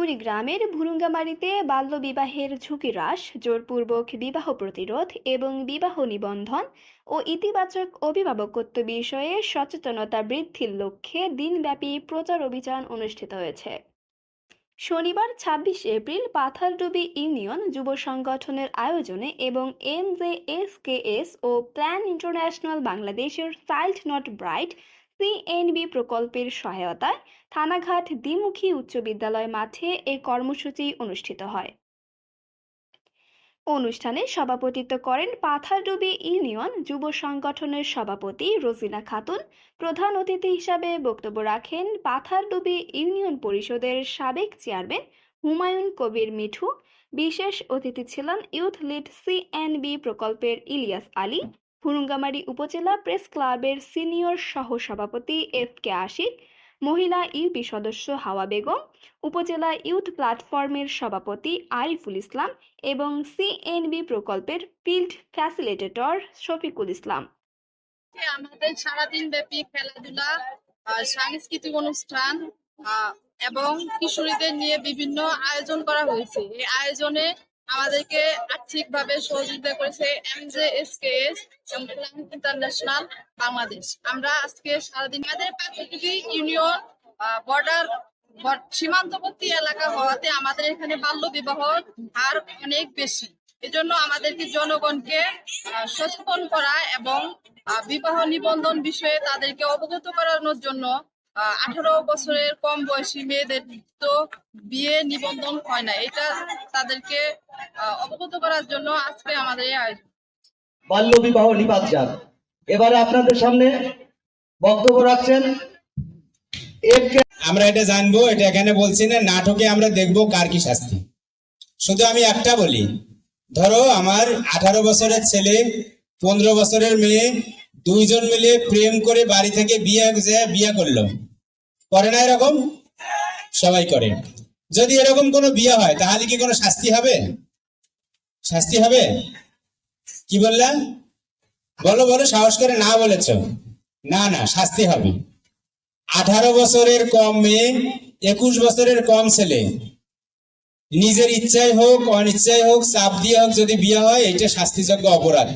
কুড়িগ্রামের ভুরুঙ্গামারীতে বাল্যবিবাহের ঝুঁকি হ্রাস জোরপূর্বক বিবাহ প্রতিরোধ এবং বিবাহ নিবন্ধন ও ইতিবাচক অভিভাবকত্ব বিষয়ে সচেতনতা বৃদ্ধির লক্ষ্যে দিনব্যাপী প্রচার অভিযান অনুষ্ঠিত হয়েছে। শনিবার ছাব্বিশে এপ্রিল পাথালডুবি ইউনিয়ন যুব সংগঠনের আয়োজনে এবং M J S K S ও প্ল্যান ইন্টারন্যাশনাল বাংলাদেশের চাইল্ড নট ব্রাইট সিএনবি প্রকল্পের সহায়তায় থানাঘাট দ্বিমুখী উচ্চ বিদ্যালয় মাঠে এ কর্মসূচি অনুষ্ঠিত হয়। অনুষ্ঠানে সভাপতিত্ব করেন পাথারডুবি ইউনিয়ন যুব সংগঠনের সভাপতি রোজিনা খাতুন। প্রধান অতিথি হিসাবে বক্তব্য রাখেন পাথারডুবি ইউনিয়ন পরিষদের সাবেক চেয়ারম্যান হুমায়ুন কবির মিঠু। বিশেষ অতিথি ছিলেন ইউথ লিড সিএনবি প্রকল্পের ইলিয়াস আলী। হুরুঙ্গামারী উপজেলা প্রেস ক্লাবের সিনিয়র সহ সভাপতি এফ কে আশিক, মহিলা ইউপি সদস্য হাওয়া বেগম, উপজেলা ইউথ প্ল্যাটফর্মের সভাপতি আরিফুল ইসলাম এবং সিএনবি প্রকল্পের ফিল্ড ফ্যাসিলিটেটর শফিকুল ইসলাম। আমাদের সারাদিন ব্যাপী খেলাধুলা সাংস্কৃতিক অনুষ্ঠান এবং কিশোরীদের নিয়ে বিভিন্ন আয়োজন করা হয়েছে। এই আয়োজনে আমাদেরকে আর্থিকভাবে সহযোগিতা করেছে এমজেএসকেএস এবং ইন্টারন্যাশনাল বাংলাদেশ আমরা আজকে সারাদিন আমাদের পাকুটুকি ইউনিয়ন বর্ডার সীমান্তবর্তী এলাকা হওয়াতে আমাদের এখানে বাল্য বিবাহ হার অনেক বেশি। এজন্য আমাদেরকে জনগণকে সচেতন করা এবং বিবাহ নিবন্ধন বিষয়ে তাদেরকে অবগত করানোর জন্য আঠারো বছরের কম বয়সী মেয়েদের তো বিয়ে নিবন্ধন হয় না। এটা তাদেরকে অবগত করার জন্য আজকে আমাদের এই আয়োজন। বাল্য বিবাহ নিপাত যান। এবারে আপনাদের সামনে বক্তব্য রাখছেন আমরা এটা জানব এটা এখানে বলছি না নাটকে আমরা দেখব কার কি শাস্তি। শুধু আমি একটা বলি ধরো আমার আঠারো বছরের ছেলে পনেরো বছরের মেয়ে দুইজন মিলে প্রেম করে বাড়ি থেকে বিয়ে বিয়ে করল। করে না এরকম? সবাই করে। যদি এরকম কোনো বিয়ে হয় তাহলে কি কোনো শাস্তি হবে? শাস্তি হবে? কি বললাম বলো বলো, সাহস করে না বলেছ। না না, শাস্তি হবে। আঠারো বছরের কম মেয়ে, একুশ বছরের কম ছেলে। নিজের ইচ্ছায় হোক অনিচ্ছায় হোক, চাপ দিয়ে হোক যদি বিয়ে হয় এটা শাস্তিযোগ্য অপরাধ।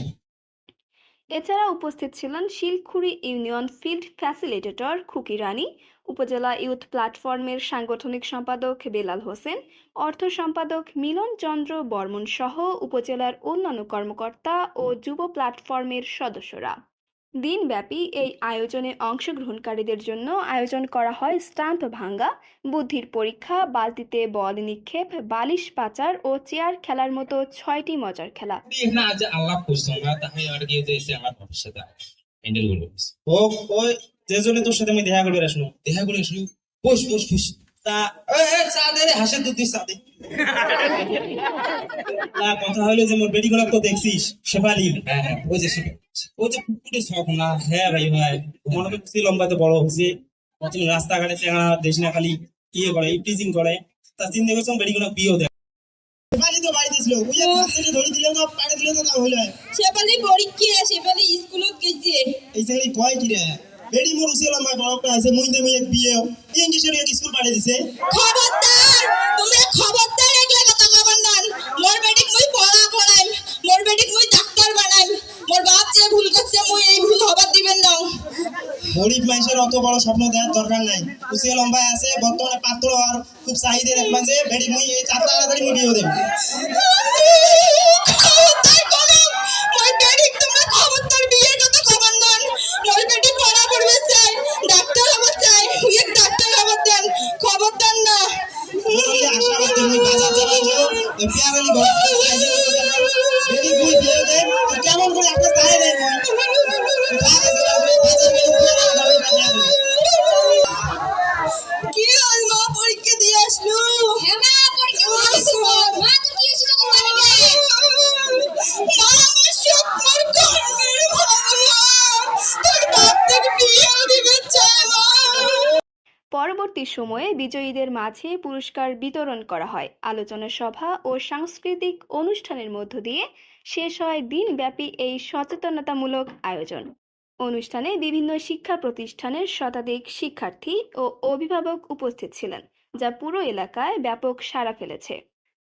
এছাড়া উপস্থিত ছিলেন শিলখুড়ি ইউনিয়ন ফিল্ড ফ্যাসিলিটেটর খুকি রানী উপজেলা ইউথ প্ল্যাটফর্মের সাংগঠনিক সম্পাদক বেলাল হোসেন অর্থ সম্পাদক মিলন চন্দ্র বর্মন সহ উপজেলার অন্যান্য কর্মকর্তা ও যুব প্ল্যাটফর্মের সদস্যরা। দিনব্যাপী এই আয়োজনে অংশগ্রহণকারীদের জন্য আয়োজন করা হয় স্টাম্প ভাঙ্গা বুদ্ধির পরীক্ষা বালতিতে বল নিক্ষেপ বালিশ পাচার ও চেয়ার খেলার মতো ছয়টি মজার খেলা। আল্লাহ না যে জন্য তোর সাথে আমি দেখা করবে আসলো দেখা করে আসলো বস বস বস। তা এই, এই, চা দে রে, দুধ দিস চা দে। তা কথা হলো যে মোর বেডি গোলাপ তো দেখছিস শেফালি। হ্যাঁ হ্যাঁ ওই যে শেফালি। যে পুকুরে শখ না হ্যাঁ ভাই ভাই। মনে করছি লম্বাতে বড় হচ্ছে। প্রথম রাস্তাঘাটে চেঙা দেশ না খালি ইয়ে করে ইপটিজিং করে। তা চিন্তা করছিলাম বেডি গোলাপ বিয়েও দেয় শেফালি তো বাড়ি দিছিল ওই যে ধরে দিলে তো পাড়ে দিলে তা হইল শেফালি পরীক্ষা শেফালি স্কুলত গেছে। এই কয় কি রে? বেডি মোর উসিলা মাই বড় একটা আছে মুইন্দে মুই এক বিয়ে ইংলিশের এক স্কুল পাঠিয়ে দিছে খবরদার তুমি খবরদার একলা কথা কবার নান মোর বেটিক মুই পড়া পড়াইম মোর বেটিক মুই ডাক্তার বানাইম মোর বাপ যে ভুল করছে মুই এই ভুল হবার দিবেন না গরিব মানুষের অত বড় স্বপ্ন দেওয়ার দরকার নাই। উসিয়া লম্বায় আছে বর্তমানে পাত্র আর খুব চাহিদা দেখবেন যে বেডি মুই এই চার তাড়াতাড়ি মুই বিয়ে দেব হলো পিয়ারালি পরবর্তী সময়ে বিজয়ীদের মাঝে পুরস্কার বিতরণ করা হয়। আলোচনা সভা ও সাংস্কৃতিক অনুষ্ঠানের মধ্য দিয়ে শেষ হয় দিনব্যাপী এই সচেতনতামূলক আয়োজন। অনুষ্ঠানে বিভিন্ন শিক্ষা প্রতিষ্ঠানের শতাধিক শিক্ষার্থী ও অভিভাবক উপস্থিত ছিলেন, যা পুরো এলাকায় ব্যাপক সাড়া ফেলেছে।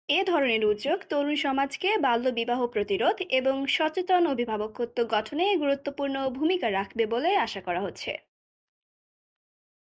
এ ধরনের উদ্যোগ তরুণ সমাজকে বাল্যবিবাহ প্রতিরোধ এবং সচেতন অভিভাবকত্ব গঠনে গুরুত্বপূর্ণ ভূমিকা রাখবে বলে আশা করা হচ্ছে।